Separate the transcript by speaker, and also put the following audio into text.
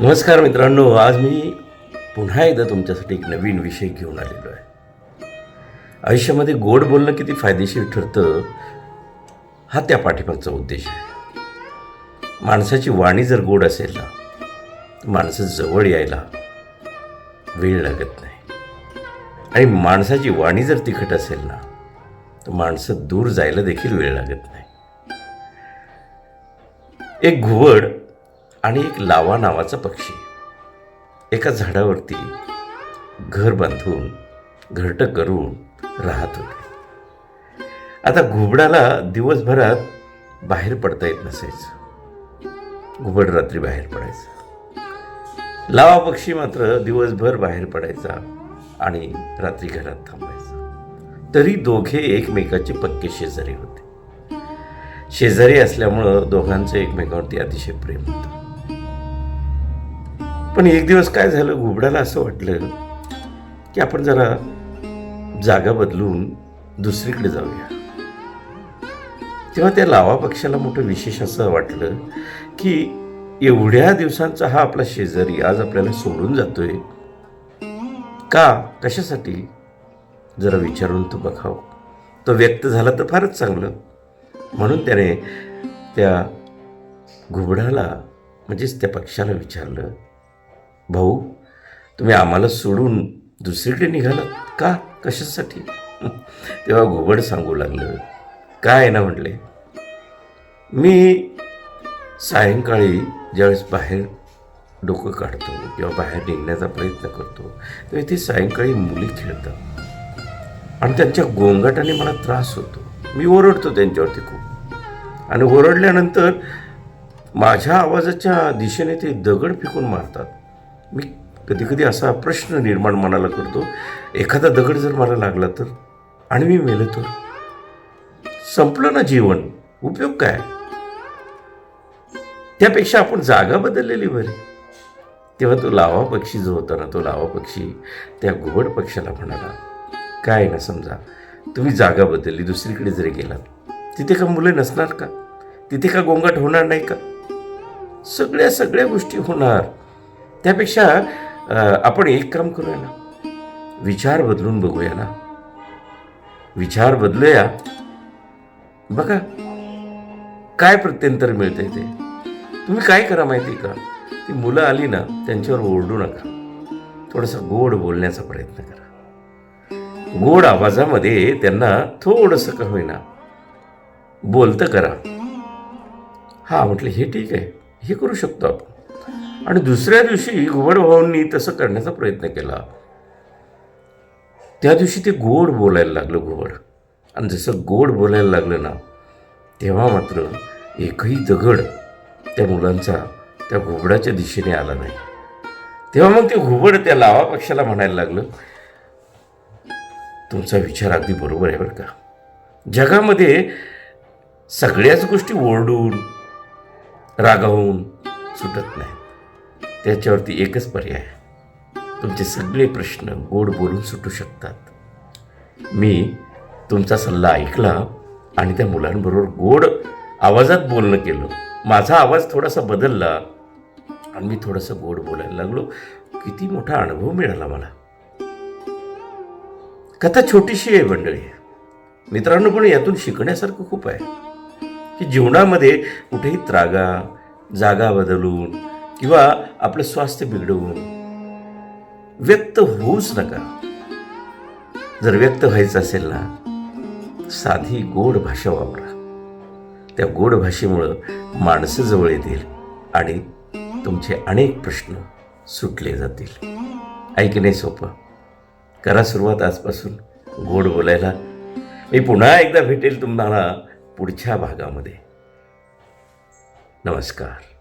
Speaker 1: नमस्कार मित्रांनो आज मी पुन्हा एकदा तुमच्यासाठी एक नवीन विषय घेऊन आलेलो आहे. आयुष्यामध्ये गोड बोलणं किती फायदेशीर ठरतं हा त्या पाठीमागचा उद्देश आहे. माणसाची वाणी जर गोड असेल ना तर माणसं जवळ यायला वेळ लागत नाही. आणि माणसाची वाणी जर तिखट असेल ना तर माणसं दूर जायला देखील वेळ लागत नाही. एक घुवड आणि एक लावा नावाचा पक्षी. एका झाडावरती घर बांधून घरटं करून राहत होते. आता घुबडाला दिवसभरात बाहेर पडता येत नसायचं. घुबड रात्री बाहेर पडायचं. लावा पक्षी मात्र दिवसभर बाहेर पडायचा आणि रात्री घरात थांबायचा. तरी दोघे एकमेकाचे पक्के शेजारी होते. शेजारी असल्यामुळं दोघांचं एकमेकावरती अतिशय प्रेम होतं. पण एक दिवस काय झालं घुबडाला असं वाटलं की आपण जरा जागा बदलून दुसरीकडे जाऊया. तेव्हा त्या लावा पक्षाला मोठं विशेष असं वाटलं की एवढ्या दिवसांचा हा आपला शेजारी आज आपल्याला सोडून जातोय. का? कशासाठी? जरा विचारून तो बघावं. तो व्यक्त झाला तर फारच चांगलं. म्हणून त्याने त्या घुबडाला म्हणजेच त्या पक्षाला विचारलं भाऊ तुम्ही आम्हाला सोडून दुसरीकडे निघालात का? कशासाठी? तेव्हा घुबड सांगू लागलं. काय ना म्हटले? मी सायंकाळी ज्यावेळेस बाहेर डोकं काढतो किंवा बाहेर निघण्याचा प्रयत्न करतो तर इथे सायंकाळी मुली खेळतात. आणि त्यांच्या गोंगाटाने मला त्रास होतो. मी ओरडतो त्यांच्यावरती खूप. आणि ओरडल्यानंतर माझ्या आवाजाच्या दिशेने ते दगड फेकून मारतात. मी कधी कधी असा प्रश्न निर्माण मनाला करतो एखादा दगड जर मला लागला तर? आणि मी मेले तर? संपलं ना जीवन उपयोग काय? त्यापेक्षा आपण जागा बदललेली बरी. तेव्हा तो लावा पक्षी जो होता ना तो लावा पक्षी त्या घुबड पक्षाला म्हणाला काय ना समजा? तुम्ही जागा बदलली दुसरीकडे जरी गेलात तिथे का मुले नसणार का? तिथे का गोंगाट होणार नाही का? सगळ्या सगळ्या गोष्टी होणार. त्यापेक्षा आपण एक काम करूया ना. विचार बदलून बघूया ना. विचार बदलूया. बघा काय प्रत्यंतर मिळतंय ते? तुम्ही काय करा माहिती का? ती मुलं आली ना त्यांच्यावर ओरडू नका. थोडंसं गोड बोलण्याचा प्रयत्न करा. गोड आवाजामध्ये त्यांना थोडंसं का होईना बोलतं करा. हां म्हटलं हे ठीक आहे. हे करू शकतो आपण. आणि दुसऱ्या दिवशी घुबड भाऊंनी तसं करण्याचा प्रयत्न केला. त्या दिवशी ते गोड बोलायला लागलं घुबड आणि जसं गोड बोलायला लागलं ना तेव्हा मात्र एकही दगड त्या मुलांचा त्या घुबडाच्या दिशेने आला नाही. तेव्हा मग ते घुबड त्या लावा पक्षाला म्हणायला लागलं तुमचा विचार अगदी बरोबर आहे बरं का. जगामध्ये सगळ्याच गोष्टी ओरडून रागावून सुटत नाही. त्याच्यावरती एकच पर्याय तुमचे सगळे प्रश्न गोड बोलून सुटू शकतात. मी तुमचा सल्ला ऐकला आणि त्या मुलांबरोबर गोड आवाजात बोलणं केलं. माझा आवाज थोडासा बदलला आणि मी थोडंसं गोड बोलायला लागलो. किती मोठा अनुभव मिळाला मला. कथा छोटीशी आहे मंडळी. मित्रांनो पण यातून शिकण्यासारखं खूप आहे. की जीवनामध्ये कुठेही त्रागा जागा बदलून किंवा आपलं स्वास्थ्य बिघडवून. व्यक्त होऊच नका. जर व्यक्त व्हायचं असेल ना साधी गोड भाषा वापरा. त्या गोड भाषेमुळं माणसं जवळ येतील आणि तुमचे अनेक प्रश्न सुटले जातील. ऐकणे सोपं. करा सुरुवात आजपासून गोड बोलायला. मी पुन्हा एकदा भेटेल तुम्हाला पुढच्या भागामध्ये. नमस्कार.